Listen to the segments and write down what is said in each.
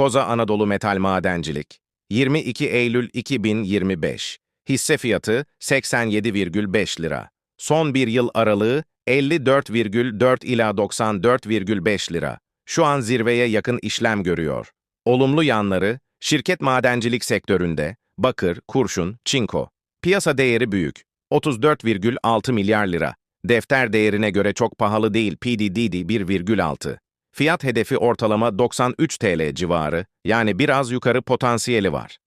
Koza Anadolu Metal Madencilik 22 Eylül 2025 Hisse fiyatı 87,5 lira. Son bir yıl aralığı 54,4 ila 94,5 lira. Şu an zirveye yakın işlem görüyor. Olumlu yanları, şirket madencilik sektöründe, bakır, kurşun, çinko. Piyasa değeri büyük, 34,6 milyar lira. Defter değerine göre çok pahalı değil PDDD 1,6. Fiyat hedefi ortalama 93 TL civarı, yani biraz yukarı potansiyeli var.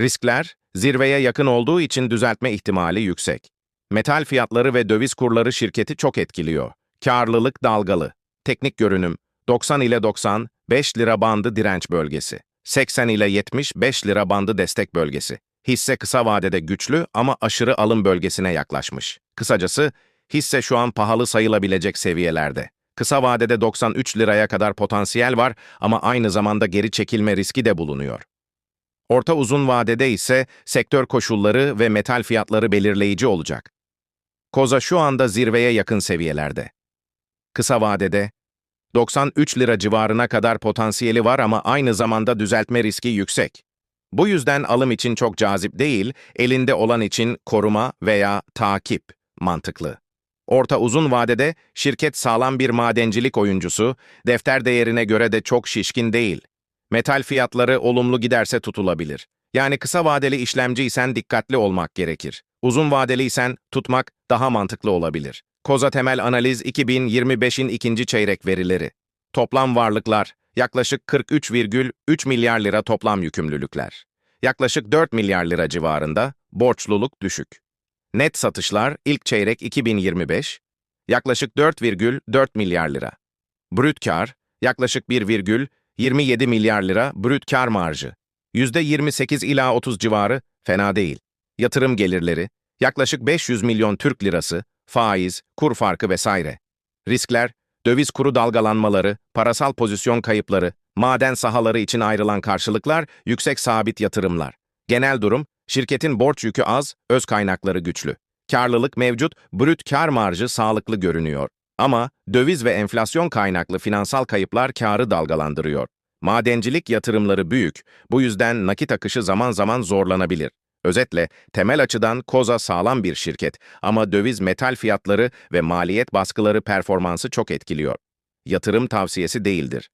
Riskler, zirveye yakın olduğu için düzeltme ihtimali yüksek. Metal fiyatları ve döviz kurları şirketi çok etkiliyor. Karlılık dalgalı. Teknik görünüm, 90 ile 95 lira bandı direnç bölgesi. 80 ile 75 lira bandı destek bölgesi. Hisse kısa vadede güçlü ama aşırı alım bölgesine yaklaşmış. Kısacası, hisse şu an pahalı sayılabilecek seviyelerde. Kısa vadede 93 liraya kadar potansiyel var ama aynı zamanda geri çekilme riski de bulunuyor. Orta uzun vadede ise sektör koşulları ve metal fiyatları belirleyici olacak. Koza şu anda zirveye yakın seviyelerde. Kısa vadede 93 lira civarına kadar potansiyeli var ama aynı zamanda düzeltme riski yüksek. Bu yüzden alım için çok cazip değil, elinde olan için koruma veya takip mantıklı. Orta uzun vadede şirket sağlam bir madencilik oyuncusu, defter değerine göre de çok şişkin değil. Metal fiyatları olumlu giderse tutulabilir. Yani kısa vadeli işlemciysen dikkatli olmak gerekir. Uzun vadeliysen tutmak daha mantıklı olabilir. Koza Temel Analiz 2025'in ikinci çeyrek verileri. Toplam varlıklar yaklaşık 43,3 milyar lira toplam yükümlülükler. Yaklaşık 4 milyar lira civarında borçluluk düşük. Net satışlar ilk çeyrek 2025 yaklaşık 4,4 milyar lira. Brüt kar yaklaşık 1,27 milyar lira brüt kar marjı. %28 ila 30 civarı fena değil. Yatırım gelirleri yaklaşık 500 milyon Türk lirası, faiz, kur farkı vesaire. Riskler, döviz kuru dalgalanmaları, parasal pozisyon kayıpları, maden sahaları için ayrılan karşılıklar, yüksek sabit yatırımlar. Genel durum, şirketin borç yükü az, öz kaynakları güçlü. Karlılık mevcut, brüt kar marjı sağlıklı görünüyor. Ama döviz ve enflasyon kaynaklı finansal kayıplar karı dalgalandırıyor. Madencilik yatırımları büyük, bu yüzden nakit akışı zaman zaman zorlanabilir. Özetle, temel açıdan Koza sağlam bir şirket ama döviz metal fiyatları ve maliyet baskıları performansı çok etkiliyor. Yatırım tavsiyesi değildir.